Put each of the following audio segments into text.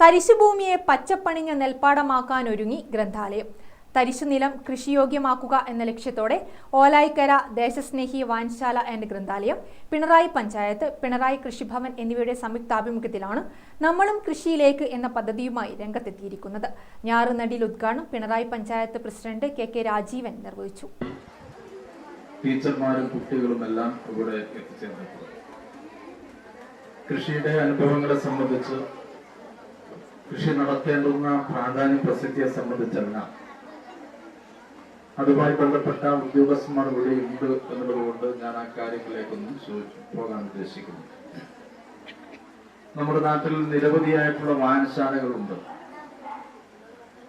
തരിശുഭൂമിയെ പച്ചപ്പണിഞ്ഞ നെൽപ്പാടമാക്കാൻ ഒരുങ്ങി ഗ്രന്ഥാലയം. തരിശുനിലം കൃഷിയോഗ്യമാക്കുക എന്ന ലക്ഷ്യത്തോടെ ഓലായിക്കര ദേശസ്നേഹി വാൻശാല ആൻഡ് ഗ്രന്ഥാലയം പിണറായി പഞ്ചായത്ത് പിണറായി കൃഷിഭവൻ എന്നിവയുടെ സംയുക്താഭിമുഖ്യത്തിലാണ് നമ്മളും കൃഷിയിലേക്ക് എന്ന പദ്ധതിയുമായി രംഗത്തെത്തിയിരിക്കുന്നത്. ഞാറുനടിയിൽ ഉദ്ഘാടനം Pinarayi panchayat president K K Rajeevan നിർവഹിച്ചു. ടീച്ചർമാരും കുട്ടികളും എല്ലാം ഇവിടെ എത്തിച്ചേർന്നിട്ടുണ്ട്. കൃഷിയുടെ അനുഭവങ്ങളെ സംബന്ധിച്ച് കൃഷി നടത്തേണ്ടുന്ന പ്രാധാന്യ പ്രസക്തിയെ സംബന്ധിച്ചല്ല. അതുമായി ബന്ധപ്പെട്ട ഉദ്യോഗസ്ഥന്മാർ ഇവിടെ ഉണ്ട് എന്നുള്ളതുകൊണ്ട് ഞാൻ ആ കാര്യങ്ങളിലേക്കൊന്നും പോകാൻ ഉദ്ദേശിക്കുന്നു നമ്മുടെ നാട്ടിൽ നിരവധിയായിട്ടുള്ള വായനശാലകളുണ്ട്.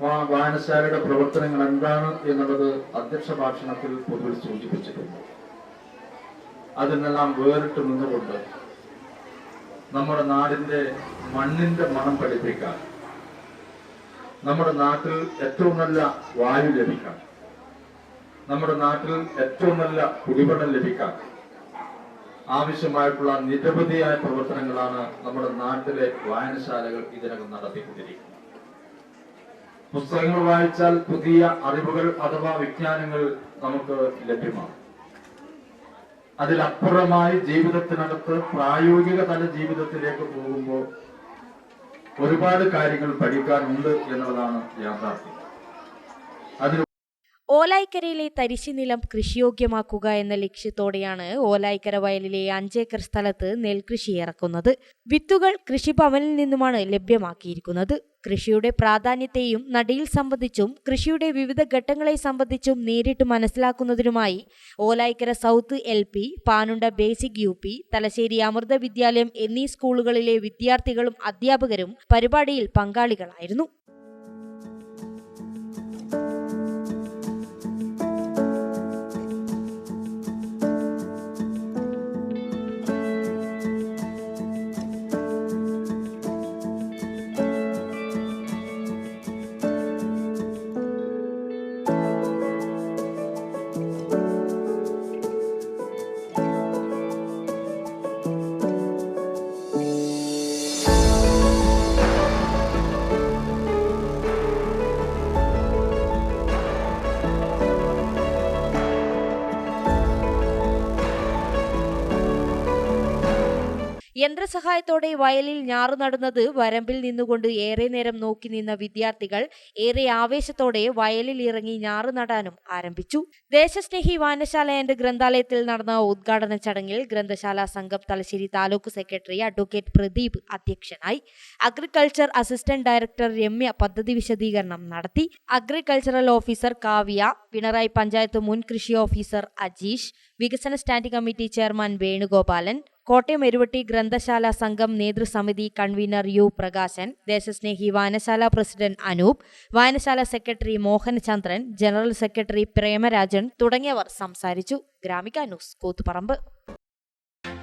ആ വായനശാലയുടെ പ്രവർത്തനങ്ങൾ എന്താണ് എന്നുള്ളത് അധ്യക്ഷ ഭാഷണത്തിൽ പൊതുവിൽ സൂചിപ്പിച്ചിട്ടുണ്ട്. അതിൽ നിന്നെല്ലാം വേറിട്ട് നിന്നുകൊണ്ട് നമ്മുടെ നാടിന്റെ മണ്ണിന്റെ മണം പഠിപ്പിക്കാം നമ്മുടെ നാട്ടിൽ ഏറ്റവും നല്ല വായു ലഭിക്കാം നമ്മുടെ നാട്ടിൽ ഏറ്റവും നല്ല കുടിവെള്ളം ലഭിക്കാം ആവശ്യമായിട്ടുള്ള നിരവധിയായ പ്രവർത്തനങ്ങളാണ് നമ്മുടെ നാട്ടിലെ വായനശാലകൾ ഇതിനകം നടത്തിക്കൊണ്ടിരിക്കുന്നത്. പുസ്തകങ്ങൾ വായിച്ചാൽ പുതിയ അറിവുകൾ അഥവാ വിജ്ഞാനങ്ങൾ നമുക്ക് ലഭ്യമാണ് അതിലപ്പുറമായി ജീവിതത്തിനകത്ത് പ്രായോഗിക തല ജീവിതത്തിലേക്ക് പോകുമ്പോൾ ഒരുപാട് കാര്യങ്ങൾ പഠിക്കാനുണ്ട് എന്നുള്ളതാണ് യാഥാർത്ഥ്യം. അതിന് ഓലായിക്കരയിലെ തരിശുനിലം കൃഷിയോഗ്യമാക്കുക എന്ന ലക്ഷ്യത്തോടെയാണ് ഓലായിക്കര വയലിലെ അഞ്ചേക്കർ സ്ഥലത്ത് നെൽകൃഷി ഇറക്കുന്നത്. വിത്തുകൾ കൃഷിഭവനിൽ നിന്നുമാണ് ലഭ്യമാക്കിയിരിക്കുന്നത്. കൃഷിയുടെ പ്രാധാന്യത്തെയും നടിയിൽ സംബന്ധിച്ചും കൃഷിയുടെ വിവിധ ഘട്ടങ്ങളെ സംബന്ധിച്ചും നേരിട്ട് മനസ്സിലാക്കുന്നതിനുമായി Olayikkara south L P Panunda basic U P Thalassery Amrita Vidyalayam എന്നീ സ്കൂളുകളിലെ വിദ്യാർത്ഥികളും അധ്യാപകരും പരിപാടിയിൽ പങ്കാളികളായിരുന്നു. യന്ത്രസഹായത്തോടെ വയലിൽ ഞാറു നടുന്നത് വരമ്പിൽ നിന്നുകൊണ്ട് ഏറെ നേരം നോക്കി നിന്ന വിദ്യാർത്ഥികൾ ഏറെ ആവേശത്തോടെ വയലിൽ ഇറങ്ങി ഞാറു നടാനും ആരംഭിച്ചു. ദേശസ്നേഹി വായനശാല ആൻഡ് ഗ്രന്ഥാലയത്തിൽ നടന്ന ഉദ്ഘാടന ചടങ്ങിൽ ഗ്രന്ഥശാല സംഘം തലശ്ശേരി താലൂക്ക് സെക്രട്ടറി അഡ്വക്കേറ്റ് പ്രദീപ് അധ്യക്ഷനായി. അഗ്രികൾച്ചർ അസിസ്റ്റന്റ് ഡയറക്ടർ രമ്യ പദ്ധതി വിശദീകരണം നടത്തി. അഗ്രികൾച്ചറൽ ഓഫീസർ കാവ്യ പിണറായി പഞ്ചായത്ത് മുൻ കൃഷി ഓഫീസർ അജീഷ് വികസന standing committee chairman Venugopalan Kottayam Eruvatti ഗ്രന്ഥശാല സംഘം നേതൃസമിതി കൺവീനർ യു പ്രകാശൻ ദേശസ്നേഹി വായനശാല പ്രസിഡന്റ് അനൂപ് വായനശാല secretary Mohanachandran general secretary Premarajan തുടങ്ങിയവർ സംസാരിച്ചു. Gramika news Koothuparamba.